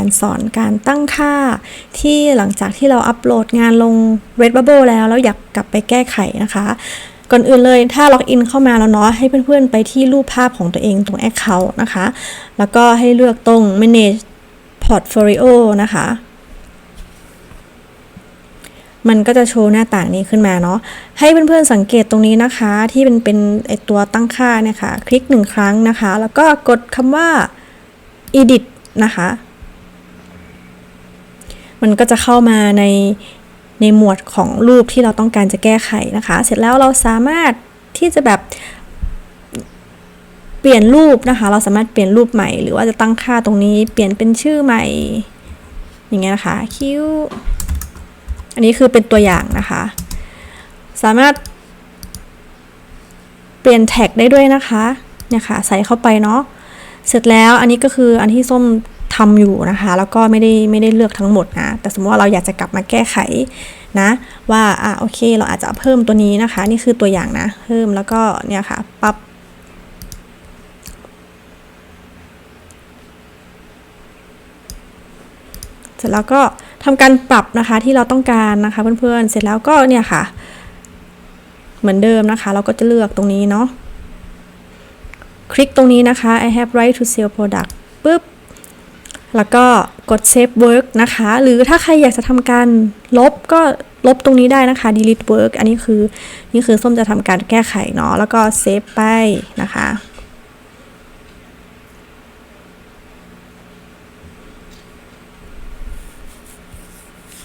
การสอนการตั้งค่า ที่หลังจากที่เราอัปโหลดงานลง Redbubble แล้วแล้วอยากกลับไปแก้ไขนะคะก่อนอื่นเลยถ้าล็อกอินเข้ามาแล้วเนาะให้เพื่อนๆ ไปที่รูปภาพของตัวเองตรง Account นะคะ แล้วก็ให้เลือกตรง Manage Portfolio นะคะ มันก็จะโชว์หน้าต่างนี้ขึ้นมาเนาะให้เพื่อนๆสังเกตตรงนี้นะคะที่เป็นเป็นไอตัวตั้งค่าเนี่ยค่ะ คลิกหนึ่งครั้งนะคะ แล้วก็กดคำว่า edit นะคะ มันก็จะเข้ามาในในหมวดของรูปที่เราต้องการจะแก้ไขนะคะ เสร็จแล้วเราสามารถที่จะแบบเปลี่ยนรูปนะคะ เราสามารถเปลี่ยนรูปใหม่ หรือว่าจะตั้งค่าตรงนี้ เปลี่ยนเป็นชื่อใหม่ อย่างเงี้ยนะคะ คิวอันนี้คือเป็นตัวอย่างนะคะ สามารถ เปลี่ยนแท็กได้ด้วยนะคะ เนี่ยค่ะ ใส่เข้าไปเนาะ เสร็จแล้วอันนี้ก็คืออันที่ส้ม ทำอยู่นะคะ แล้วก็ไม่ได้ไม่ได้เลือกทั้งหมดนะ แต่สมมติว่าเราอยากจะกลับมาแก้ไขนะ ว่าอะโอเค เราอาจจะเพิ่มตัวนี้นะคะ นี่คือตัวอย่างนะ เพิ่มแล้วก็เนี่ยค่ะปรับเสร็จแล้วก็ทำการปรับนะคะที่เราต้องการนะคะเพื่อนๆ เสร็จแล้วก็เนี่ยค่ะ เหมือนเดิมนะคะ เราก็จะเลือกตรงนี้เนาะคลิกตรงนี้นะคะ I have right to sell product ปุ๊บ แล้วก็กด save work นะคะ หรือถ้าใครอยากจะทำการลบก็ลบตรงนี้ได้นะคะ delete work อันนี้คือนี่คือส้มจะทำการแก้ไขเนาะแล้วก็ save ไปนะคะ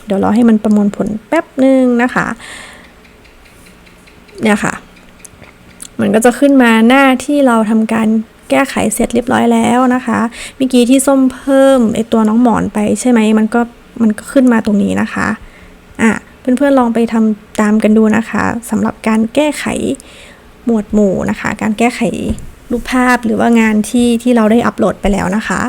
เดี๋ยวรอให้มันประมวลผลแป๊บหนึ่งนะคะ เนี่ยค่ะ มันก็จะขึ้นมาหน้าที่เราทำการ แก้ไขเสร็จเรียบร้อยแล้วนะคะเมื่อกี้ที่ส้มเพิ่มไอตัวน้องหมอนไปใช่ไหมมันก็มันก็ขึ้นมาตรงนี้นะคะอะเพื่อนๆลองไปทำตามกันดูนะคะสำหรับการแก้ไขหมวดหมู่นะคะ การแก้ไขรูปภาพหรือว่างานที่ที่เราได้อัปโหลดไปแล้วนะคะ